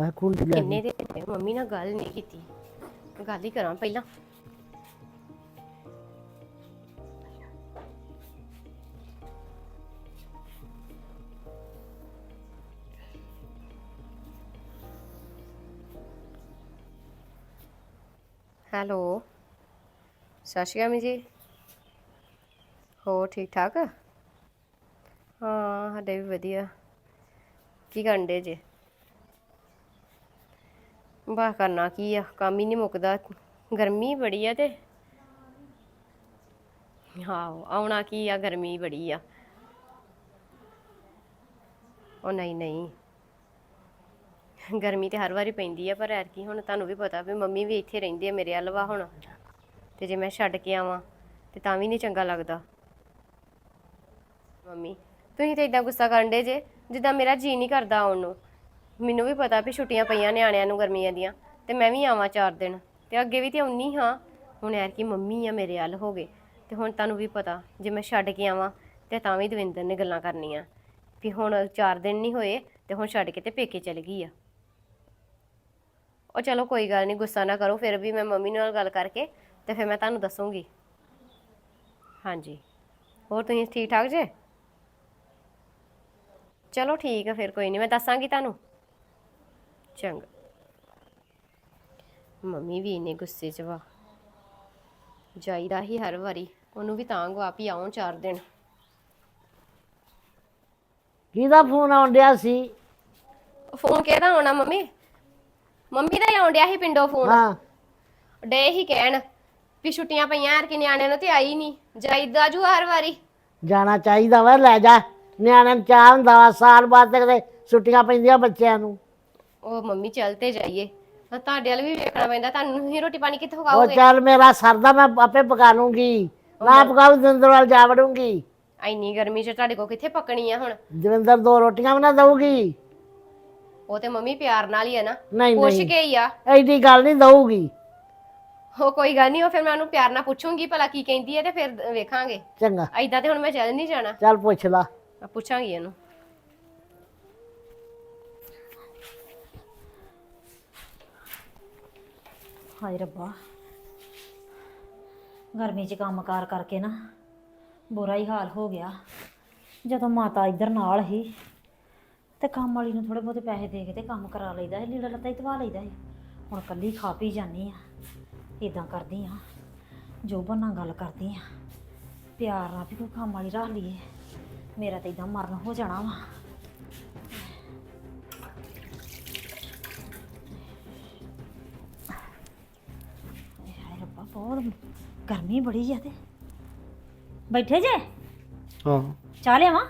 ਹਾਏ ਕੁੰਡੀ ਲੈ ਕਿੰਨੇ ਦੇ ਹੋਏ, ਮੰਮੀ ਨਾਲ ਗੱਲ ਨਹੀਂ ਕੀਤੀ। ਗੱਲ ਹੀ ਕਰਾਂ ਪਹਿਲਾਂ। ਹੈਲੋ। ਸਤਿ ਸ਼੍ਰੀ ਅਕਾਲ ਜੀ। ਹੋ ਠੀਕ ਠਾਕ? ਹਾਂ ਸਾਡੇ ਵੀ ਵਧੀਆ। ਕੀ ਕਰਨ ਡੇ ਜੇ? ਬਾਹ ਕਰਨਾ ਕੀ ਆ? ਕੰਮ ਹੀ ਨਹੀਂ ਮੁੱਕਦਾ। ਗਰਮੀ ਬੜੀ ਆ ਤੇ। ਹਾਂ ਆਉਣਾ ਕੀ ਆ? ਗਰਮੀ ਬੜੀ ਆ। ਉਹ ਨਹੀਂ ਨਹੀਂ। ਗਰਮੀ ਤੇ ਹਰ ਵਾਰੀ ਪੈਂਦੀ ਆ, ਪਰ ਐਰਕੀ ਹੁਣ ਤੁਹਾਨੂੰ ਵੀ ਪਤਾ ਵੀ ਮੰਮੀ ਵੀ ਇੱਥੇ ਰਹਿੰਦੀ ਆ ਮੇਰੇ ਹਲਵਾ ਹੁਣ। ਤੇ ਜੇ ਮੈਂ ਛੱਡ ਕੇ ਆਵਾਂ, ਤੇ ਤਾਂ ਵੀ ਨਹੀਂ ਚੰਗਾ ਲੱਗਦਾ। ਮੰਮੀ, ਤੁਸੀਂ ਤਾਂ ਇਦਾਂ ਗੁੱਸਾ ਕਰਨ ਦੇ ਜੇ, ਜਿੱਦਾਂ ਮੇਰਾ ਜੀ ਨਹੀਂ ਕਰਦਾ ਆਉਣ ਨੂੰ। ਮੈਨੂੰ ਵੀ ਪਤਾ ਵੀ ਛੁੱਟੀਆਂ ਪਈਆਂ ਨਿਆਣਿਆਂ ਨੂੰ ਗਰਮੀਆਂ ਦੀਆਂ, ਤੇ ਮੈਂ ਵੀ ਆਵਾਂ ਚਾਰ ਦਿਨ। ਤੇ ਅੱਗੇ ਵੀ ਤੇ ਆਉਣੀ ਹਾਂ। ਹੁਣ ਯਾਰ ਕੀ ਮੰਮੀ ਆ ਮੇਰੇ ਹੱਲ ਹੋ ਗਏ, ਤੇ ਹੁਣ ਤੁਹਾਨੂੰ ਵੀ ਪਤਾ, ਜੇ ਮੈਂ ਛੱਡ ਕੇ ਆਵਾਂ, ਤੇ ਤਾਂ ਵੀ ਦਵਿੰਦਰ ਨੇ ਗੱਲਾਂ ਕਰਨੀਆਂ। ਵੀ ਹੁਣ ਚਾਰ ਦਿਨ ਨਹੀਂ ਹੋਏ, ਤੇ ਹੁਣ ਛੱਡ ਕੇ ਤੇ ਪੇਕੇ ਚਲ ਗਈ ਆ। ਉਹ ਚਲੋ ਕੋਈ ਗੱਲ ਨਹੀਂ, ਗੁੱਸਾ ਨਾ ਕਰੋ, ਫਿਰ ਵੀ ਮੈਂ ਮੰਮੀ ਨਾਲ ਗੱਲ ਕਰਕੇ, ਤੇ ਫਿਰ ਮੈਂ ਤੁਹਾਨੂੰ ਦੱਸੂਗੀ। ਹਾਂਜੀ। ਹੋਰ ਤੁਸੀਂ ਠੀਕ ਠਾਕ ਜੇ? ਚਲੋ ਠੀਕ ਆ, ਫਿਰ ਕੋਈ ਨਹੀਂ, ਮੈਂ ਦੱਸਾਂਗੀ ਤੁਹਾਨੂੰ। ਚੰਗਾ। ਮੰਮੀ ਵੀ ਇੰਨੇ ਗੁੱਸੇ 'ਚ ਵਾ। ਜਾਈਦਾ ਹੀ ਹਰ ਵਾਰੀ। ਉਹਨੂੰ ਵੀ ਤਾਂ ਗਵਾਪੀ ਆਉਣ ਚਾਰ ਦਿਨ। ਕਿਹਦਾ ਫੋਨ ਆਉਣ ਡਿਆ ਸੀ? ਫੋਨ ਕਿਹਦਾ ਆਉਣਾ ਮੰਮੀ? ਮੰਮੀ ਦਾ ਹੀ ਆਉਣ ਡਿਆ ਸੀ ਪਿੰਡੋਂ ਫੋਨ। ਹਾਂ। ਡੇ ਹੀ ਕਹਿਣ ਵੀ ਛੁੱਟੀਆਂ ਪਈਆਂ ਯਾਰ ਕਿ ਨਿਆਣਿਆਂ ਨੂੰ ਤੇ ਆਈ ਨਹੀਂ ਜਾਈਦਾ ਜੂ ਹਰ ਵਾਰੀ। ਜਾਣਾ ਚਾਹੀਦਾ ਵਾ ਲੈ ਜਾ। ਨਿਆਣਿਆਂ ਨੂੰ ਚਾਹ ਹੁੰਦਾ ਵਾ ਸਾਲ ਬਾਅਦ ਤੱਕ ਦੇ ਛੁੱਟੀਆਂ ਪੈਂਦੀਆਂ ਬੱਚਿਆਂ ਨੂੰ। ਉਹ ਮੰਮੀ ਚੱਲ ਤੇ ਜਾਈਏ। ਤਾਂ ਤੁਹਾਡੇ ਵੱਲ ਵੀ ਵੇਖਣਾ ਪੈਂਦਾ ਤੁਹਾਨੂੰ ਹੀ ਰੋਟੀ ਪਾਣੀ ਕਿੱਥੋਂ ਉਹ ਖਾਓਗੇ? ਚੱਲ ਮੇਰਾ ਸਰਦਾ ਮੈਂ ਆਪੇ ਪਕਾ ਲੂੰਗੀ। ਨਾ ਪਕਾਉ ਦਵਿੰਦਰ ਵੱਲ ਜਾ ਵੜੂੰਗੀ। ਇੰਨੀ ਗਰਮੀ 'ਚ ਤੁਹਾਡੇ ਕੋਲ ਕਿੱਥੇ ਪੱਕਣੀ ਆ ਹੁਣ? ਦਵਿੰਦਰ ਦੋ ਰੋਟੀਆਂ ਨਾ ਦਊਗੀ। ਉਹ ਤੇ ਮੰਮੀ ਪਿਆਰ ਨਾਲ ਹੀ ਆ ਨਾ। ਨਹੀਂ ਪੁੱਛ ਨਹੀਂ। ਕੇ ਹੀ ਆ। ਐਡੀ ਗੱਲ ਨਹੀਂ ਦਊਗੀ। ਉਹ ਕੋਈ ਗੱਲ ਨਹੀਂ ਉਹ ਫਿਰ ਮੈਂ ਉਹਨੂੰ ਪਿਆਰ ਨਾਲ ਪੁੱਛੂੰਗੀ ਭਲਾ ਕੀ ਕਹਿੰਦੀ ਹੈ ਤੇ ਫਿਰ ਵੇਖਾਂਗੇ। ਚੰਗਾ। ਐਦਾਂ ਤੇ ਹੁਣ ਮੈਂ ਚੱਲ ਨਹੀਂ ਜਾਣਾ। ਚੱਲ ਪੁੱਛ ਲਾ। ਮੈਂ ਪੁੱਛਾਂਗੀ ਇਹਨੂੰ। ਹਾਏ ਰੱਬਾ। ਗਰਮੀ 'ਚ ਕੰਮਕਾਰ ਕਰਕੇ ਨਾ ਬੁਰਾ ਹੀ ਹਾਲ ਹੋ ਗਿਆ। ਜਦੋਂ ਮਾਤਾ ਇੱਧਰ ਨਾਲ ਹੀ ਤੇ ਕੰਮ ਵਾਲੀ ਨੂੰ ਥੋੜੇ ਬਹੁਤੇ ਪੈਸੇ ਦੇ ਕੇ ਤੇ ਕੰਮ ਕਰਾ ਲਈਦਾ ਸੀ, ਲੀੜਾ ਲੱਤਾ ਹੀ ਧਵਾ ਲਈਦਾ ਸੀ। ਹੁਣ ਕੱਲੀ ਖਾ ਪੀ ਜਾਨੀ ਆ ਇਦਾਂ ਕਰਦੀ ਆ, ਜੋ ਨਾਲ ਗੱਲ ਕਰਦੀ ਆ। ਪਿਆਰ ਨਾਲ ਵੀ ਕੋਈ ਕੰਮ ਵਾਲੀ ਰੱਖ ਲਈਏ, ਮੇਰਾ ਤਾਂ ਇਦਾਂ ਮਰਨ ਹੋ ਜਾਣਾ ਵਾ। ਬਹੁਤ ਗਰਮੀ ਬੜੀ ਜਿਆ ਤੇ। ਬੈਠੇ ਜੇ? ਹਾਂ। ਚਾਹ ਲਿਆਵਾਂ?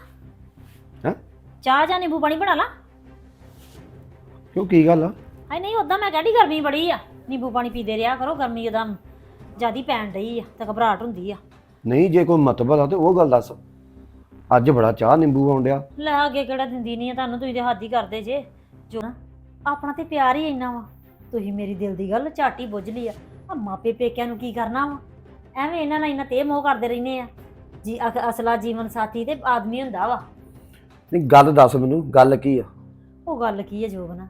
ਹੈ? ਚਾਹ ਜਾਂ ਨਿੰਬੂ ਪਾਣੀ ਬਣਾ ਲਾ। ਕਿਉਂ ਕੀ ਗੱਲ ਆ? ਹਾਏ ਨਹੀਂ ਉਦਾਂ ਮੈਂ ਕਹਿੰਦੀ ਗਰਮੀ ਬੜੀ ਆ। ਨਿੰਬੂ ਪਾਣੀ ਪੀਦੇ ਰਿਹਾ ਕਰੋ ਗਰਮੀ ਉਹਦਾ ਜਿਆਦੀ ਪੈਣ ਡਈ ਆ ਤੇ ਘਬਰਾਹਟ ਹੁੰਦੀ ਆ। ਨਹੀਂ ਜੇ ਕੋਈ ਮਤਲਬ ਆ ਤੇ ਉਹ ਗੱਲ ਦੱਸ। ਅੱਜ ਬੜਾ ਚਾਹ ਨਿੰਬੂ ਆਉਂਦਿਆ ਲੈ ਅੱਗੇ ਕਿਹੜਾ ਦਿੰਦੀ ਨਹੀਂ ਆ ਤੁਹਾਨੂੰ ਤੁਸੀਂ ਤੇ ਹੱਦ ਹੀ ਕਰਦੇ ਜੇ। ਜੋ ਨਾ ਆਪਣਾ ਤੇ ਪਿਆਰ ਹੀ ਇੰਨਾ ਵਾ। ਤੁਸੀਂ ਮੇਰੀ ਦਿਲ ਦੀ ਗੱਲ ਝਾਟੀ ਬੁੱਝ ਲਈ ਆ। ਆ ਮਾਪੇ ਪੇਕਿਆਂ ਨੂੰ ਕੀ ਕਰਨਾ ਵਾ? ਐਵੇਂ ਇਹਨਾਂ ਨਾਲ ਇੰਨਾ ਤੇ ਮੋਹ ਕਰਦੇ ਰਹਿੰਦੇ ਆ। ਜੀ ਅਸਲਾ ਜੀਵਨ ਸਾਥੀ ਤੇ ਆਦਮੀ ਹੁੰਦਾ ਵਾ। ਨਹੀਂ ਗੱਲ ਦੱਸ ਮੈਨੂੰ ਗੱਲ ਕੀ ਆ? ਉਹ ਗੱਲ ਕੀ ਹੈ ਜੋਬਨਾ?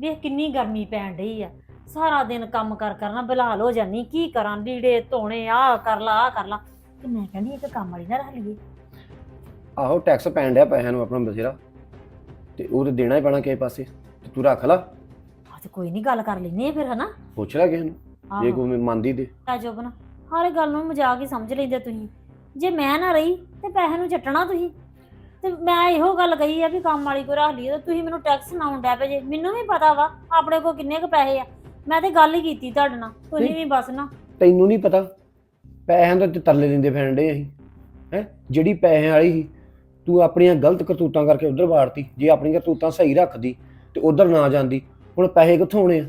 ਵੇਖ ਕਿੰਨੀ ਗਰਮੀ ਪੈਣ ਡਈ ਆ। ਸਾਰਾ ਦਿਨ ਕੰਮ ਕਰ ਕਰਨਾ ਬਲਾਲ ਹੋ ਜਾਨੀ ਕੀ ਕਰਾਂ ਲੀੜੇ ਧੋਣੇ ਆ ਕਰ ਲਾ ਆ ਕਰ ਲਾ। ਤੇ ਮੈਂ ਕਹਿੰਦੀ ਇੱਕ ਕੰਮ ਵਾਲੀ ਨਾ ਰੱਖ ਲਈਏ ਆਹੋ ਟੈਕਸ ਪੈਣ ਡਿਆ ਪੈਸਿਆਂ ਨੂੰ ਆਪਣਾ ਬਥੇਰਾ। ਤੇ ਉਹ ਤੇ ਦੇਣਾ ਹੀ ਪੈਣਾ ਕਿਸੇ ਪਾਸੇ। ਤੇ ਤੂੰ ਰੱਖ ਲਾ। ਆ ਤੇ ਕੋਈ ਨਹੀਂ ਗੱਲ ਕਰ ਲੈਨੇ ਆ ਫਿਰ ਹਨਾ? ਪੁੱਛ ਲੈ ਕਿਸੇ ਨੂੰ। ਜੇ ਆਹੋ। ਕੋਈ ਮੰਨਦੀ ਤੇ। ਆ ਜੋਬਨਾ ਹਰ ਗੱਲ ਨੂੰ ਮਜ਼ਾਕ ਹੀ ਸਮਝ ਲੈਂਦੇ ਤੁਸੀਂ। ਜੇ ਮੈਂ ਨਾ ਰਹੀ ਤੇ ਪੈਸੇ ਨੂੰ ਚੱਟਣਾ ਤੁਸੀਂ। ਤੇ ਮੈਂ ਇਹੋ ਗੱਲ ਕਹੀ ਆ ਵੀ ਕੰਮ ਵਾਲੀ ਕੋ ਰੱਖ ਲਈਏ ਤੇ ਤੁਸੀਂ ਮੈਨੂੰ ਟੈਕਸ ਨਾ ਡੈ ਪਏ ਜੇ। ਮੈਨੂੰ ਵੀ ਪਤਾ ਵਾ ਆਪਣੇ ਕੋਲ ਕਿੰਨੇ ਕੁ ਪੈਸੇ ਆ। ਮੈਂ ਤੇ ਗੱਲ ਹੀ ਕੀਤੀ ਤੁਹਾਡੇ ਨਾਲ। ਤੁਸੀਂ ਨਹੀਂ। ਵੀ ਬਸ ਨਾ। ਤੈਨੂੰ ਨਹੀਂ ਪਤਾ। ਪੈਸਿਆਂ ਦਾ ਤੇ ਤਰਲੇ ਦਿੰਦੇ ਫਿਰਨ ਡੇ ਅਸੀਂ। ਹੈ? ਜਿਹੜੀ ਪੈਸਿਆਂ ਵਾਲੀ ਸੀ ਤੂੰ ਆਪਣੀਆਂ ਗਲਤ ਕਰਤੂਤਾਂ ਕਰਕੇ ਉਧਰ ਵਾੜਤੀ ਜੇ ਆਪਣੀਆਂ ਕਰਤੂਤਾਂ ਸਹੀ ਰੱਖਦੀ ਤੇ ਉਧਰ ਨਾ ਜਾਂਦੀ। ਹੁਣ ਪੈਸੇ ਕਿੱਥੋਂ ਆਉਣੇ ਆ?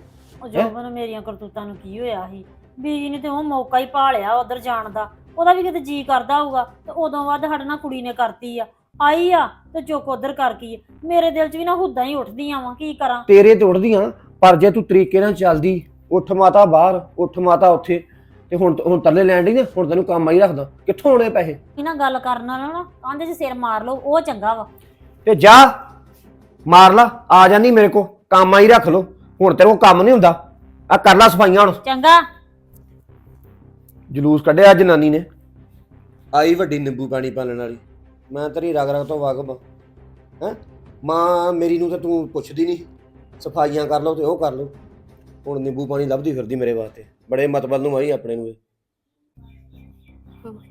ਉਹ ਜੋਬਨ ਮੇਰੀਆਂ ਕਰਤੂਤਾਂ ਨੂੰ ਕੀ ਹੋਇਆ ਸੀ? ਬੀਜੀ ਨੇ ਤੇ ਉਹ ਮੌਕਾ ਹੀ ਭਾਲਿਆ ਉਧਰ ਜਾਣ ਦਾ। ਉਹਦਾ ਵੀ ਕਿਤੇ ਜੀ ਕਰਦਾ ਹੋਊਗਾ ਤੇ ਉਦੋਂ ਬਾਅਦ ਸਾਡੇ ਨਾਲ ਕੁੜੀ ਨੇ ਕਰਤੀ ਆ। ਆਈ ਆ ਤੇ ਚੁੱਕ ਉਧਰ ਕਰ ਕੀ ਮੇਰੇ ਦਿਲ 'ਚ ਵੀ ਨਾ ਹੁੱਦਾਂ ਹੀ ਉੱਠਦੀਆਂ ਵਾ ਕੀ ਕਰਾਂ? ਤੇਰੇ ਤੇ ਉੱਠਦੀਆਂ ਪਰ ਜੇ ਤੂੰ ਤਰੀਕੇ ਨਾਲ ਚੱਲਦੀ ਉੱਠ ਮਾਤਾ ਬਾਹਰ ਉੱਠ ਮਾਤਾ ਉੱਥੇ ਤੇ ਹੁਣ ਹੁਣ ਤਰਲੇ ਲੈਣ ਡਈ ਨਾ ਹੁਣ ਤੈਨੂੰ ਕੰਮ ਆਈ ਰੱਖਦਾ। ਕਿੱਥੋਂ ਆਉਣੇ ਪੈਸੇ? ਇਹਨਾਂ ਗੱਲ ਕਰਨ ਨਾਲ ਨਾ ਕੰਧ 'ਚ ਸਿਰ ਮਾਰ ਲਓ ਉਹ ਚੰਗਾ ਵਾ। ਤੇ ਜਾ ਮਾਰ ਲਾ ਆ ਜਾਨੀ ਮੇਰੇ ਕੋ ਕੰਮ ਆਈ ਰੱਖ ਲੋ ਹੁਣ ਤੇਰੇ ਕੋਲ ਕੰਮ ਨਹੀਂ ਹੁੰਦਾ। ਆ ਕਰ ਲੈ ਸਫਾਈਆਂ ਹੁਣ। ਚੰਗਾ। ਜਲੂਸ ਕੱਢਿਆ ਜਨਾਨੀ ਨੇ। ਆਈ ਵੱਡੀ ਨਿੰਬੂ ਪਾਣੀ ਪਾਲਣ ਵਾਲੀ। ਮੈਂ ਤੇਰੀ ਰਗ ਰਗ ਤੋਂ ਵਾਕਫ ਹਾਂ। ਹੈ? ਮਾਂ ਮੇਰੀ ਨੂੰ ਤਾਂ ਤੂੰ ਪੁੱਛਦੀ ਨਹੀਂ। ਸਫਾਈਆਂ ਕਰ ਲਓ ਤੇ ਉਹ ਕਰ ਲਓ। ਹੁਣ ਨਿੰਬੂ ਪਾਣੀ ਲੱਭਦੀ ਫਿਰਦੀ ਮੇਰੇ ਵਾਸਤੇ। ਬੜੇ ਮਤਬਲ ਨੂੰ ਆਈ ਆਪਣੇ ਨੂੰ ਇਹ।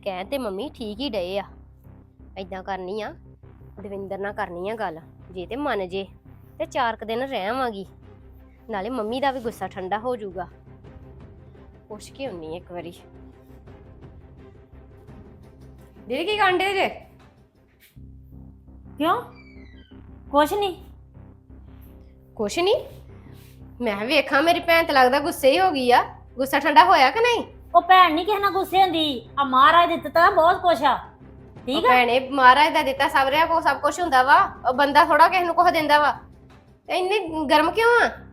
ਕਹਿ ਤੇ ਮੰਮੀ ਠੀਕ ਹੀ ਡਏ ਆ। ਐਦਾਂ ਕਰਨੀ ਆ। ਦਵਿੰਦਰ ਨਾਲ ਕਰਨੀ ਆ ਗੱਲ। ਜੇ ਤੇ ਮੰਨ ਜੇ। ਤੇ ਚਾਰ ਕੁ ਦਿਨ ਰਹਿਵਾਂਗੀ। ਨਾਲੇ ਮੰਮੀ ਦਾ ਵੀ ਗੁੱਸਾ ਠੰਡਾ ਹੋ ਜਾਊਗਾ। ਪੁੱਛ ਕੇ ਹੁੰਨੀ ਇੱਕ ਵਾਰੀ। ਦੀਦੀ ਕੀ ਕਾਂਡੇ ਜੇ? ਕਿਉਂ? ਕੁਛ ਨਹੀਂ ਕੁਛ ਨਹੀਂ ਮੈਂ ਵੇਖਾਂ ਮੇਰੀ ਭੈਣ ਤੇ ਲੱਗਦਾ ਗੁੱਸੇ ਹੀ ਹੋ ਗਈ ਆ। ਗੁੱਸਾ ਠੰਡਾ ਹੋਇਆ ਕਿ ਨਹੀਂ? ਉਹ ਭੈਣ ਨਹੀਂ ਕਿਸੇ ਨਾਲ ਗੁੱਸੇ ਹੁੰਦੀ। ਆ ਮਹਾਰਾਜ ਦਿੱਤਾ ਤਾਂ ਬਹੁਤ ਕੁਛ ਆ। ਠੀਕ ਉਹ ਆ? ਭੈਣੇ ਮਹਾਰਾਜ ਦਾ ਦਿੱਤਾ ਸਭ ਰਿਆ ਕੋ ਸਭ ਕੁਝ ਹੁੰਦਾ ਵਾ। ਉਹ ਬੰਦਾ ਥੋੜਾ ਕਿਸੇ ਨੂੰ ਕੁਝ ਦਿੰਦਾ ਵਾ। ਤੇ ਇੰਨੇ ਗਰਮ ਕਿਉਂ ਆ?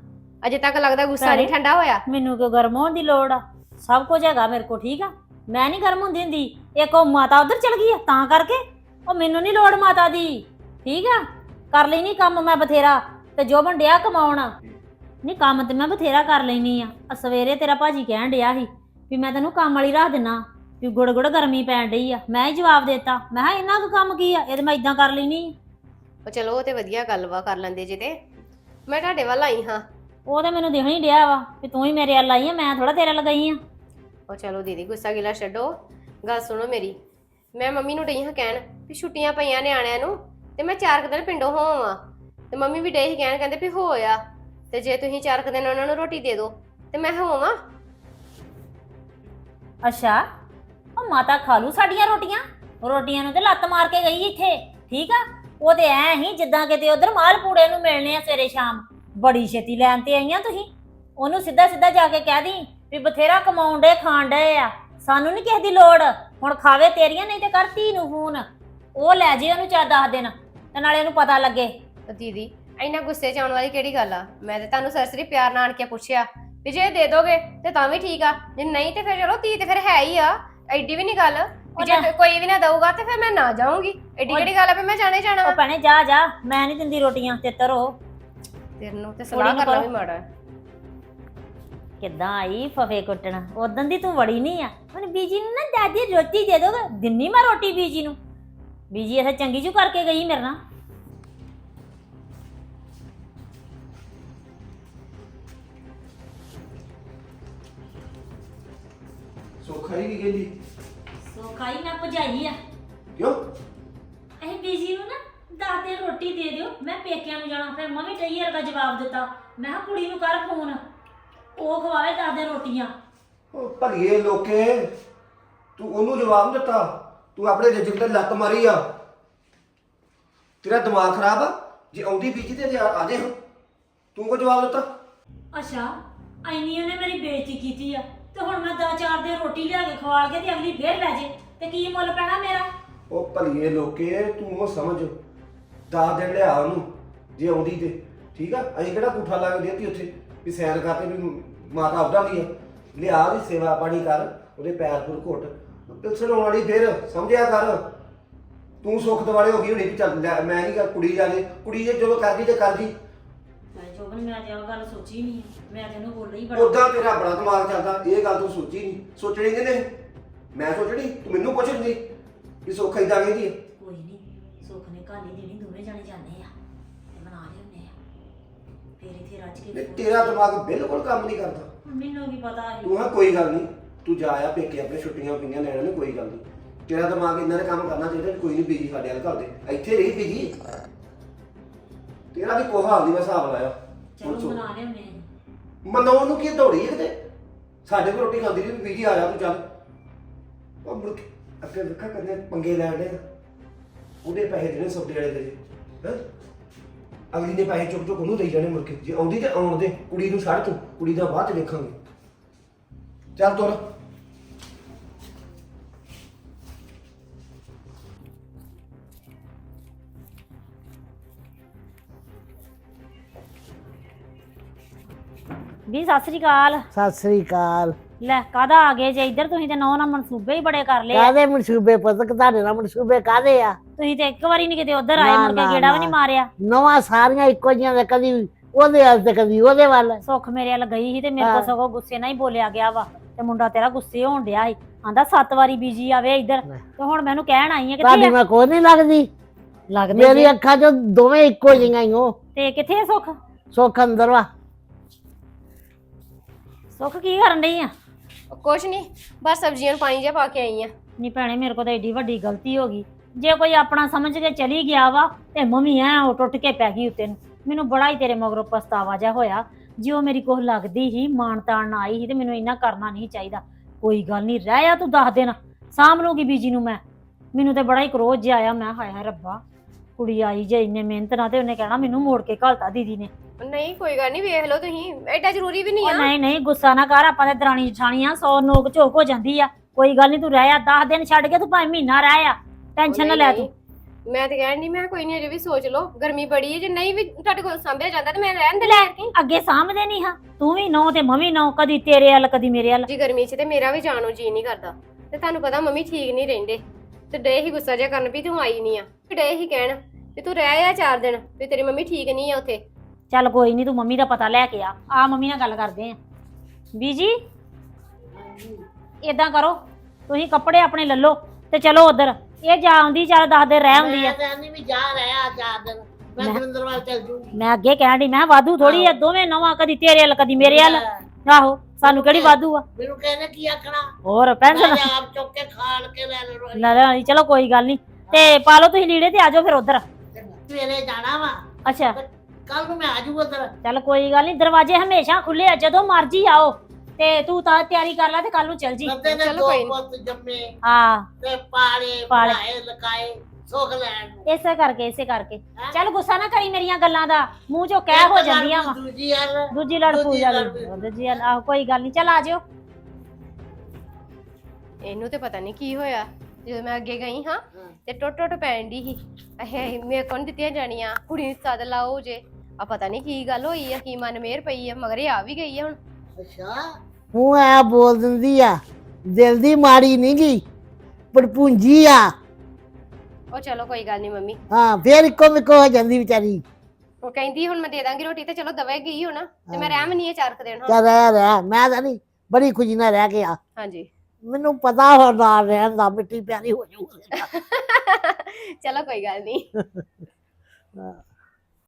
ਅਜੇ ਤੱਕ ਲੱਗਦਾ ਗੁੱਸਾ ਨਹੀਂ ਭੈਣੇ। ਠੰਡਾ ਹੋਇਆ। ਮੈਨੂੰ ਕਿਉਂ ਗਰਮ ਹੋਣ ਦੀ ਲੋੜ ਆ? ਸਭ ਕੁਝ ਹੈਗਾ ਮੇਰੇ ਕੋਲ ਠੀਕ ਆ? ਮੈਂ ਨਹੀਂ ਗਰਮ ਹੁੰਦੀ ਹੁੰਦੀ। ਇੱਕ ਉਹ ਮਾਤਾ ਉਧਰ ਚਲ ਗਈ ਆ ਤਾਂ ਕਰਕੇ? ਉਹ ਮੈਨੂੰ ਨਹੀਂ ਲੋੜ ਮਾਤਾ ਦੀ ਠੀਕ ਆ? ਕਰ ਲੈਣੀ ਕੰਮ ਮੈਂ ਬਥੇਰਾ ਤੇ ਜੋ ਡਿਆ ਕਮਾਉਣ। ਨਹੀਂ ਕੰਮ ਤੇ ਮੈਂ ਬਥੇਰਾ ਕਰ ਲੈਣੀ ਆ। ਆ ਸਵੇਰੇ ਤੇਰਾ ਭਾਜੀ ਕਹਿਣ ਡਿਆ ਸੀ ਵੀ ਮੈਂ ਤੈਨੂੰ ਕੰਮ ਵਾਲੀ ਰੱਖ ਦਿੰਨਾ ਵੀ ਗੁੜ ਗੁੜ ਗਰਮੀ ਪੈਣ ਡਈ ਆ। ਮੈਂ ਹੀ ਜਵਾਬ ਦੇਤਾ। ਮੈਂ ਕਿਹਾ ਇੰਨਾ ਕੁ ਕੰਮ ਕੀ ਆ? ਇਹ ਤੇ ਮੈਂ ਇਦਾਂ ਕਰ ਲੈਣੀ ਉਹ ਚਲੋ ਉਹ ਤੇ ਵਧੀਆ ਗੱਲ ਵਾ ਕਰ ਲੈਂਦੇ ਜੇ ਤੇ। ਮੈਂ ਤੁਹਾਡੇ ਵੱਲ ਆਈ ਹਾਂ। ਉਹ ਤਾਂ ਮੈਨੂੰ ਦਿਖਣ ਹੀ ਡਿਆ ਵਾ ਵੀ ਤੂੰ ਹੀ ਮੇਰੇ ਵੱਲ ਆਈ ਆ ਮੈਂ ਥੋੜਾ ਤੇਰੇ ਲਗਾਈ ਆ। ਉਹ ਚਲੋ ਦੀਦੀ ਗੁੱਸਾ ਗਿਲਾ ਛੱਡੋ। ਗੱਲ ਸੁਣੋ ਮੇਰੀ। ਮੈਂ ਮੰਮੀ ਨੂੰ ਡਈ ਹਾਂ ਕਹਿਣ ਵੀ ਛੁੱਟੀਆਂ ਪਈਆਂ ਨਿਆਣਿਆਂ ਨੂੰ ਤੇ ਮੈਂ ਚਾਰ ਕੁ ਦਿਨ ਪਿੰਡੋਂ ਹੋਵਾਂ ਤੇ ਮੰਮੀ ਵੀ ਡਈ ਸੀ ਕਹਿਣ ਕਹਿੰਦੇ ਵੀ ਹੋਇਆ। ਤੇ ਜੇ ਤੁਸੀਂ ਚਾਰ ਕੁ ਦਿਨ ਉਹਨਾਂ ਨੂੰ ਰੋਟੀ ਦੇ ਦਿਓ ਤੇ ਮੈਂ ਹੋਵਾਂ। ਅੱਛਾ ਉਹ ਮਾਤਾ ਖਾ ਲੂ ਸਾਡੀਆਂ ਰੋਟੀਆਂ? ਰੋਟੀਆਂ ਨੂੰ ਤੇ ਲੱਤ ਮਾਰ ਕੇ ਗਈ ਇੱਥੇ ਠੀਕ ਆ? ਉਹ ਤੇ ਐ ਹੀ ਜਿੱਦਾਂ ਕਿਤੇ ਉਧਰ ਮਾਲ ਪੂੜੇ ਨੂੰ ਮਿਲਣੇ ਆ ਸਵੇਰੇ ਸ਼ਾਮ। ਬੜੀ ਛੇਤੀ ਲੈਣ ਤੇ ਆਈਆਂ ਤੁਸੀਂ? ਉਹਨੂੰ ਸਿੱਧਾ ਸਿੱਧਾ ਜਾ ਕੇ ਕਹਿ ਦੀ ਵੀ ਬਥੇਰਾ ਕਮਾਉਣ ਡੇ ਖਾਣ ਡੇ ਆ। ਸਾਨੂੰ ਨਹੀਂ ਕਿਸੇ ਦੀ ਲੋੜ। ਹੁਣ ਖਾਵੇ ਤੇਰੀਆਂ ਨਹੀਂ ਤੇ ਕਰ ਧੀ ਨੂੰ ਫੋਨ। ਉਹ ਲੈ ਜੇ ਉਹਨੂੰ ਚਾ ਦੱਸ ਦਿਨ ਤੇ ਨਾਲੇ ਉਹਨੂੰ ਪਤਾ ਲੱਗੇ। ਉਹ ਦੀਦੀ ਇੰਨਾ ਗੁੱਸੇ ਚ ਆਉਣ ਵਾਲੀ ਕਿਹੜੀ ਗੱਲ ਆ? ਮੈਂ ਤੇ ਤੁਹਾਨੂੰ ਸਰਸਰੀ ਪਿਆਰ ਨਾਲ ਆਣ ਕੇ ਪੁੱਛਿਆ ਵੀ ਜੇ ਦੇ ਦੋਗੇ ਤੇ ਤਾਂ ਵੀ ਠੀਕ ਆ। ਜੇ ਨਹੀਂ ਤੇ ਫਿਰ ਚਲੋ ਧੀ ਤੇ ਫਿਰ ਹੈ ਹੀ ਆ। ਐਡੀ ਵੀ ਨਹੀਂ ਗੱਲ। ਵੀ ਜੇ ਉਹ ਕੋਈ ਵੀ ਨਾ ਦਊਗਾ ਤੇ ਫਿਰ ਮੈਂ ਨਾ ਜਾਊਂਗੀ। ਐਡੀ ਉਹ- ਕਿਹੜੀ ਗੱਲ ਆ ਵੀ ਮੈਂ ਜਾਣੇ ਜਾਣਾ ਉਹ ਵਾ ਭੈਣੇ ਜਾ ਜਾ। ਮੈਂ ਨਹੀਂ ਦਿੰਦੀ ਰੋਟੀਆਂ ਤੇ ਤਰੋ ਤੇਰੇ ਨੂੰ ਤੇ ਸਲਾਹ ਨੂੰ ਕਰਨਾ ਕਰੋ। ਵੀ ਮਾੜਾ। ਹੈ। ਕਿੱਦਾਂ ਆਈ ਫਫੇ ਕੁੱਟਣ? ਉਦੋਂ ਦੀ ਤੂੰ ਵੜੀ ਨਹੀਂ ਆ। ਹੁਣ ਬੀਜੀ ਨੂੰ ਨਾ ਦਾਦੀ ਰੋਟੀ ਦੇ ਦੋਗੇ ਦਿੰਨੀ ਮੈਂ ਰੋਟੀ ਬੀਜੀ ਨੂੰ। ਬੀਜੀ ਇਹ ਚੰਗੀ ਜੂ ਕਰਕੇ ਗਈ ਮੇਰੇ ਨਾਲ। ਸੁੱਖ ਆਈ ਕੀ ਕਹਿੰਦੀ ਸੋ ਖਾਈ ਮੈਂ ਭਜਾਈ ਆ। ਕਿਉਂ? ਇਹ ਬੀਜੀ ਨੂੰ ਨਾ ਦਾਦੇ ਰੋਟੀ ਦੇ ਦਿਓ ਮੈਂ ਪੇਕਿਆਂ ਨੂੰ ਜਾਣਾ ਫਿਰ ਮੈਂ ਵੀ ਟਈਰ ਦਾ ਜਵਾਬ ਦਿੱਤਾ। ਮੈਂ ਕਿਹਾ ਕੁੜੀ ਨੂੰ ਕਰ ਫੋਨ ਉਹ ਖਵਾਵੇ ਦਾਦੇ ਰੋਟੀਆਂ। ਉਹ ਭਲੀਏ ਲੋਕੇ ਤੂੰ ਉਹਨੂੰ ਜਵਾਬ ਦਿੱਤਾ ਤੂੰ ਆਪਣੇ ਰਿਜਕ ਤੇ ਲੱਤ ਮਾਰੀ ਆ। ਤੇਰਾ ਦਿਮਾਗ ਖਰਾਬ ਆ ਜੇ ਆਉਂਦੀ ਬੀਜੀ ਤੇ ਆ ਆ ਜੇ ਹੁਣ। ਤੂੰ ਕੋ ਜਵਾਬ ਦਿੱਤਾ? ਅੱਛਾ ਐਨੀ ਉਹਨੇ ਮੇਰੀ ਬੇਇੱਜ਼ਤੀ ਕੀਤੀ ਆ ਤੇ ਹੁਣ ਮੈਂ ਦਾ ਚਾਰ ਦੇ ਰੋਟੀ ਲਿਆ ਕੇ ਖਵਾ ਕੇ ਤੇ ਅਗਲੀ ਫੇਰ ਲੈ ਜੇ ਤੇ ਕੀ ਮੁੱਲ ਪੈਣਾ ਮੇਰਾ? ਉਹ ਭਲੀਏ ਲੋਕੇ ਤੂੰ ਉਹ ਸਮਝ। ਦਸ ਦਿਨ ਲਿਆ ਉਹਨੂੰ ਜੇ ਆਉਂਦੀ ਤੇ। ਠੀਕ ਆ? ਅਸੀਂ ਕਿਹੜਾ ਪੁੱਠਾ ਲਾ ਕੇ ਦੇਤੀ ਉੱਥੇ? ਵੀ ਸੈਰ ਕਰਕੇ ਵੀ ਮਾਤਾ ਉਹਦਾ ਵੀ ਆ। ਲਿਆ ਉਹਦੀ ਸੇਵਾ ਪਾਣੀ ਕਰ ਉਹਦੇ ਪੈਰ ਪੁਰ ਘੁੱਟ। ਪਿਲਸਣ ਵਾਲੀ ਫੇਰ ਸਮਝਿਆ ਕਰ। ਤੂੰ ਸੁੱਖ ਦਿਵਾਲੇ ਹੋ ਗਈ ਹੋਣੀ ਵੀ ਚੱਲ ਲੈ, ਮੈਂ ਨਹੀਂ ਕਰ ਕੁੜੀ ਜਾਲੇ ਕੁੜੀ ਜੇ ਜਦੋਂ ਕਰਦੀ ਤੇ ਕਰਦੀ। ਮੈਂ ਜੋਬਨ ਮੈਂ ਆਹ ਗੱਲ ਸੋਚੀ ਨਹੀਂ ਮੈਂ ਤੈਨੂੰ ਬੋਲ ਰਹੀ ਉਦਾਂ ਤੇਰਾ ਬੜਾ ਦਿਮਾਗ ਚੱਲਦਾ ਇਹ ਗੱਲ ਤੂੰ ਸੋਚੀ ਨਹੀਂ ਸੋਚਣੀ ਕਿਨੇ ਮੈਂ ਸੋਚਣੀ ਤੂੰ ਮੈਨੂੰ ਪੁੱਛ ਨਹੀਂ ਵੀ ਸੁੱਖ ਇਦਾਂ ਕਹਿੰਦੀ ਹੈ ਕੋਈ ਨਹੀਂ ਸੁੱਖ ਨੇ ਕਾਲੀ ਇੱਥੇ ਰੱਜ ਕੇ ਤੇ ਤੇਰਾ ਦਿਮਾਗ ਬਿਲਕੁਲ ਕੰਮ ਨਹੀਂ ਕਰਦਾ। ਮੈਨੂੰ ਕੀ ਪਤਾ ਹੈ ਤੂੰ ਹਾਂ ਕੋਈ ਗੱਲ ਨਹੀਂ। ਤੂੰ ਜਾ ਆ ਪੇਕੇ ਆਪਣੇ ਛੁੱਟੀਆਂ ਪਈਆਂ ਲੈਣ ਨੂੰ ਕੋਈ ਗੱਲ ਨਹੀਂ। ਤੇਰਾ ਦਿਮਾਗ ਇੰਨਾ ਨੇ ਕੰਮ ਕਰਨਾ ਚਾਹੀਦਾ ਵੀ ਕੋਈ ਨਹੀਂ ਬੀਜੀ ਸਾਡੇ ਵੱਲ ਘਰ ਦੇ। ਇੱਥੇ ਰਹੀ ਬੀਜੀ ਤੇਰਾ ਵੀ ਕੋਹਾ ਹਾਲ ਦੀ ਮੈਂ ਹਿਸਾਬ ਲਾਇਆ। ਹੁਣ ਚਲੋ ਸੁਣ। ਬਣਾ ਲਿਆਉਂਦੇ ਆ ਮਨਾਉਣ ਨੂੰ ਕੀ ਦੌੜੀ ਹੈ ਕਿਤੇ? ਸਾਡੇ ਕੋਲ ਰੋਟੀ ਖਾਂਦੀ ਨਹੀਂ ਬੀਜੀ ਆ ਜਾ ਤੂੰ ਚੱਲ। ਉਹ ਮੁੜ ਕੇ ਅੱਗੇ ਵੇਖਾ ਕੰਨੇ ਪੰਗੇ ਲੈਣ ਦੇ ਉਹਦੇ ਪੈਸੇ ਦੇਣੇ ਸੌਦੇ ਵਾਲੇ ਦੇ। ਹੈ? ਅਗਲੀ ਨੇ ਪੈਸੇ ਚੁੱਕ ਚੁੱਕ ਉਹਨੂੰ ਦੇਈ ਜਾਣੇ ਮੁੜ ਕੇ। ਜੇ ਆਉਂਦੀ ਤੇ ਆਉਣ ਦੇ ਕੁੜੀ ਨੂੰ ਛੱਡ ਤੂੰ ਕੁੜੀ ਦਾ ਬਾਅਦ ਚ ਵੇਖਾਂਗੇ ਚੱਲ ਤੁਰ। ਵੀ ਸਤਿ ਸ੍ਰੀ ਅਕਾਲ। ਸਤਿ ਸ੍ਰੀ ਅਕਾਲ। ਲੈ ਕਾਦਾ ਆ ਗਏ ਜੇ? ਇੱਧਰ ਤੁਸੀਂ ਤੇ ਨੌ ਨਾ ਮਨਸੂਬੇ ਹੀ ਬੜੇ ਕਰ ਲਏ ਆ। ਕਾਦੇ ਮਨਸੂਬੇ ਪੁੱਤ? ਤੁਹਾਡੇ ਨਾਲ ਮਨਸੂਬੇ ਕਾਦੇ ਆ? ਤੁਸੀਂ ਤੇ ਇੱਕ ਵਾਰੀ ਨਹੀਂ ਕਿਤੇ ਉਧਰ ਆਏ ਨਾ, ਮੁੜ ਕੇ ਨਾ, ਗੇੜਾ ਵੀ ਨਾ। ਨਹੀਂ ਮਾਰਿਆ। ਨਵਾਂ ਸਾਰੀਆਂ ਇੱਕੋ ਜੀਆਂ ਦੇ ਕਦੀ ਉਹਦੇ ਵੱਲ ਤੇ ਕਦੀ ਉਹਦੇ ਵੱਲ। ਸੁੱਖ ਮੇਰੇ ਵੱਲ ਗਈ ਸੀ ਤੇ ਮੇਰੇ ਹਾਂ। ਕੋਲ ਸਗੋਂ ਗੁੱਸੇ ਨਾਲ ਹੀ ਬੋਲਿਆ ਗਿਆ ਵਾ। ਤੇ ਮੁੰਡਾ ਤੇਰਾ ਗੁੱਸੇ ਹੋਣ ਡਿਆ ਸੀ। ਆਂਦਾ ਸੱਤ ਵਾਰੀ ਬੀਜੀ ਆਵੇ ਇੱਧਰ। ਲੈ। ਤੇ ਹੁਣ ਮੈਨੂੰ ਕਹਿਣ ਆਈ ਆ ਤੁਹਾਡੀ ਕਿੱਥੇ? ਮੈਂ ਕੋਈ ਨਹੀਂ ਲੱਗਦੀ। ਲੱਗਦੇ ਮੇਰੀ। ਅੱਖਾਂ 'ਚ ਦੋਵੇਂ ਇੱਕੋ ਜਿਹੀਆਂ ਹੀ ਹੋ ਤੇ ਕਿੱਥੇ ਆ ਸੁੱਖ? ਸੁੱਖ ਅੰਦਰ ਵਾ। ਸੁੱਖ ਕੀ ਕਰਨ ਡਈ ਆ? ਕੁਛ ਨਹੀਂ ਬਸ ਸਬਜ਼ੀਆਂ ਨੂੰ ਪਾਣੀ ਜਿਹਾ ਪਾ ਕੇ ਆਈ ਆ। ਨਹੀਂ ਭੈਣੇ, ਮੇਰੇ ਕੋਲ ਤਾਂ ਏਡੀ ਵੱਡੀ ਗਲਤੀ ਹੋ ਗਈ। ਜੇ ਕੋਈ ਆਪਣਾ ਸਮਝ ਕੇ ਚਲੀ ਗਿਆ ਵਾ, ਤੇ ਮੰਮੀ ਐ ਉਹ ਟੁੱਟ ਕੇ ਪੈ ਗਈ ਉੱਤੇ ਨੂੰ। ਮੈਨੂੰ ਬੜਾ ਹੀ ਤੇਰੇ ਮਗਰੋਂ ਪਛਤਾਵਾ ਜਿਹਾ ਹੋਇਆ। ਜੇ ਉਹ ਮੇਰੀ ਕੋਹ ਲੱਗਦੀ ਹੀ ਮਾਣ ਤਾਣ ਨਾ ਆਈ ਸੀ, ਤੇ ਮੈਨੂੰ ਇੰਨਾ ਕਰਨਾ ਨਹੀਂ ਚਾਹੀਦਾ। ਕੋਈ ਗੱਲ ਨਹੀਂ ਰਹਿ ਆ ਤੂੰ ਦੱਸ ਦੇਣਾ ਸਾਂਭ ਲੂਗੀ ਬੀਜੀ ਨੂੰ ਮੈਂ। ਮੈਨੂੰ ਤੇ ਬੜਾ ਹੀ ਕਰੋਧ ਜਿਹਾ ਆਇਆ, ਮੈਂ ਹਾਏ ਹਾਏ ਰੱਬਾ। ਕੁੜੀ ਆਈ ਜੇ ਇੰਨੇ ਮਿਹਨਤ ਨਾਲ ਤੇ ਉਹਨੇ ਕਹਿਣਾ ਮੈਨੂੰ ਮੋੜ ਕੇ ਘਲਤਾ ਦੀਦੀ ਨੇ। ਨਹੀਂ ਕੋਈ ਗੱਲ ਨਹੀਂ ਵੇਖ ਲਓ ਤੁਸੀਂ। ਐਡਾ ਜ਼ਰੂਰੀ ਵੀ ਨਹੀਂ ਉਹ ਆ। ਨਹੀਂ ਨਹੀਂ ਗੁੱਸਾ ਨਾ ਕਰ ਆਪਾਂ ਤੇ ਦਰਾਣੀ ਜਠਾਣੀਆਂ ਸੌ ਨੋਕ ਝੋਕ ਹੋ ਜਾਂਦੀ ਆ। ਕੋਈ ਗੱਲ ਨਹੀਂ ਤੂੰ ਰਹਿ ਆ 10 ਦਿਨ ਛੱਡ ਕੇ ਤੂੰ ਭਾਵੇਂ ਮਹੀਨਾ ਰਹਿ ਆ। ਟੈਨਸ਼ਨ ਨਾ ਲੈ ਤੂੰ। ਨਹੀਂ, ਮੈਂ ਤੇ ਕਹਿਣ ਨਹੀਂ ਮੈਂ ਕੋਈ ਨਹੀਂ ਅਜੇ ਵੀ ਸੋਚ ਲਓ ਗਰਮੀ ਬੜੀ ਹੈ ਜੇ ਨਹੀਂ ਵੀ ਤੁਹਾਡੇ ਕੋਲ ਸੰਭਿਆ ਜਾਂਦਾ ਤੇ ਮੈਂ ਰਹਿਣ ਦੇ ਲੈ ਕੇ ਅੱਗੇ ਸਾਂਭਦੇ ਨਹੀਂ ਹਾਂ। ਤੂੰ ਵੀ ਨੌ ਤੇ ਮੰਮੀ ਨੌ ਕਦੀ ਤੇਰੇ ਵੱਲ ਕਦੀ ਮੇਰੇ ਵੱਲ। ਜੀ ਗਰਮੀ 'ਚ ਤੇ ਮੇਰਾ ਵੀ ਜਾਣੋ ਜੀ ਨਹੀਂ ਕਰਦਾ। ਤੇ ਤੁਹਾਨੂੰ ਪਤਾ ਮੰਮੀ ਠੀਕ ਨਹੀਂ ਰਹਿੰਦੇ। ਤੇ ਡੇ ਹੀ ਗੁੱਸਾ ਜਿਹਾ ਕਰਨ ਵੀ ਤੂੰ ਆਈ ਨਹੀਂ ਆ। ਡੇ ਹੀ ਕਹਿਣ। ਵੀ ਤੂੰ ਰਹਿ ਆ ਚਾਰ ਦਿਨ ਵੀ ਤੇਰੀ ਮੰਮੀ ਠੀਕ ਨਹੀਂ ਆ ਉੱਥੇ। ਚੱਲ ਕੋਈ ਨਹੀਂ ਤੂੰ ਮੰਮੀ ਦਾ ਪਤਾ ਲੈ ਕੇ ਆ। ਆ ਮੰਮੀ ਨਾਲ ਗੱਲ ਕਰਦੇ ਆ। ਬੀਜੀ ਇਦਾਂ ਕਰੋ ਤੁਸੀਂ ਕੱਪੜੇ ਆਪਣੇ ਲੱਲੋ ਤੇ ਚਲੋ ਉਧਰ। ਇਹ ਜਾ ਆਉਂਦੀ ਚੱਲ ਦੱਸ ਦੇ ਰਹਿ ਆਉਂਦੀ ਆ। ਮੈਂ ਕਹਿੰਦੀ ਵੀ ਜਾ ਰਿਹਾ ਚਾਰ ਦਿਨ। ਮੈਂ ਮੈਂ- ਦਵਿੰਦਰ ਵੱਲ ਚੱਲ ਜੂਗੀ। ਮੈਂ ਅੱਗੇ ਕਹਿਣ ਦੀ ਮੈਂ ਵਾਧੂ ਥੋੜੀ ਆ ਦੋਵੇਂ ਨਵਾਂ ਕਦੀ ਤੇਰੇ ਵੱਲ ਕਦੀ ਮੇਰੇ ਵੱਲ। ਆਹੋ ਸਾਨੂੰ ਕਿਹੜੀ ਵਾਧੂ ਆ? ਮੈਨੂੰ ਕਹਿੰਦੇ ਕੀ ਆਖਣਾ? ਹੋਰ ਮੈਂ ਪੈਨਸ਼ਨ ਜਾ ਆਪ ਚੁੱਕ ਕੇ ਖਾਣ ਕੇ ਲੈ ਲਓ ਲੈ ਲੈ ਚਲੋ ਕੋਈ ਗੱਲ ਨਹੀਂ। ਤੇ ਪਾ ਲਓ ਤੁਸੀਂ ਲੀੜੇ ਤੇ ਆ ਜਾਓ ਫਿਰ ਉਧਰ। ਸਵੇਰੇ ਜਾਣਾ ਵਾ। ਅੱਛਾ। ਕੱਲ ਨੂੰ ਮੈਂ ਆ ਜਾਊਗਾ ਉਧਰ। ਚੱਲ ਕੋਈ ਗੱਲ ਨਹੀਂ ਦਰਵਾਜ਼ੇ ਹਮੇਸ਼ਾ ਖੁੱਲੇ ਆ ਜਦੋਂ ਮਰਜ਼ੀ ਆਓ। ਤੇ ਤੂੰ ਤਾਂ ਤਿਆਰੀ ਕਰ ਲੈ ਤੇ ਕੱਲ ਨੂੰ ਚੱਲ ਜੀ। ਬੰਦੇ ਨੇ ਚਲੋ ਦੋ ਕੋਈ ਨੀ। ਪੁੱਤ ਜੰਮੇ। ਹਾਂ। ਤੇ ਪਾਲੇ ਪਾਲੇ। ਪਾਲੇ ਲਕਾਏ ਸੁੱਖ ਲੈਣ ਨੂੰ। ਇਸੇ ਕਰਕੇ ਇਸੇ ਕਰਕੇ। ਚੱਲ ਗੁੱਸਾ ਨਾ ਕਰੀ ਮੇਰੀਆਂ ਗੱਲਾਂ ਦਾ। ਮੂੰਹ ਚੋਂ ਕਹਿ ਹੋ ਇੱਕ ਜਾਂਦੀਆਂ ਵਾ। ਦੂਜੀ ਯਾਰ ਦੂਜੀ ਲੜ ਦੂਜੀ ਪੂਜਾ ਲੜ ਪਊ। ਦੂਜੀ ਲੜ- ਆਹੋ ਕੋਈ ਗੱਲ ਨਹੀਂ ਚੱਲ ਆ ਜਿਓ ਇਹਨੂੰ ਤੇ ਪਤਾ ਨਹੀਂ ਕੀ ਹੋਇਆ। ਜਦੋਂ ਮੈਂ ਅੱਗੇ ਗਈ ਹਾਂ ਤੇ ਟੁੱਟ ਟੁੱਟ ਪੈਣ ਦੀ ਸੀ। ਇਹ ਮੇਰੇ ਕੋਲ ਨੀ ਦਿੱਤੀਆਂ ਜਾਣੀਆਂ। ਕੁੜੀ ਨੂੰ ਸੱਦ ਲਾਓ ਜੇ। ਆ ਪਤਾ ਨਹੀਂ ਕੀ ਗੱਲ ਹੋਈ ਆ ਕੀ ਮਨ ਮੇਰ ਪਈ ਆ ਮਗਰ ਇਹ ਆ ਵੀ ਗਈ ਆ ਹੁਣ। ਅੱਛਾ। ਹੂੰ ਐ ਬੋਲ ਦਿੰਦੀ ਆ ਦਿਲ ਦੀ ਮਾੜੀ ਨਹੀਂ ਗਈ ਪਰ ਪੂੰਜੀ ਆ। ਉਹ ਚਲੋ ਕੋਈ ਗੱਲ ਨਹੀਂ ਮੰਮੀ। ਹਾਂ ਫੇਰ ਇੱਕੋ ਮਿੱਕੋ ਹੋ ਜਾਂਦੀ ਵਿਚਾਰੀ। ਉਹ ਕਹਿੰਦੀ ਹੁਣ ਮੈਂ ਦੇ ਦਾਂਗੀ ਰੋਟੀ ਤੇ ਚਲੋ ਦਵੇ ਗਈ ਹੁਣ। ਤੇ ਮੈਂ ਰਹਿਮ ਨਹੀਂ ਆ ਚਾਰ ਕੁ ਦਿਨ ਹੁਣ। ਚੱਲ ਰਹਿ ਰਹਿ। ਮੈਂ ਤਾਂ ਨਹੀਂ ਬੜੀ ਖੁਸ਼ੀ ਨਾਲ ਰਹਿ ਕੇ ਆ। ਹਾਂਜੀ। ਮੈਨੂੰ ਪਤਾ ਹੋਰ ਨਾਲ ਰਹਿਣ ਦਾ ਮਿੱਟੀ ਪਿਆਰੀ ਹੋ ਜਾਊਗੀ ਚਲੋ ਕੋਈ ਗੱਲ ਨਹੀਂ ਹਾਂ।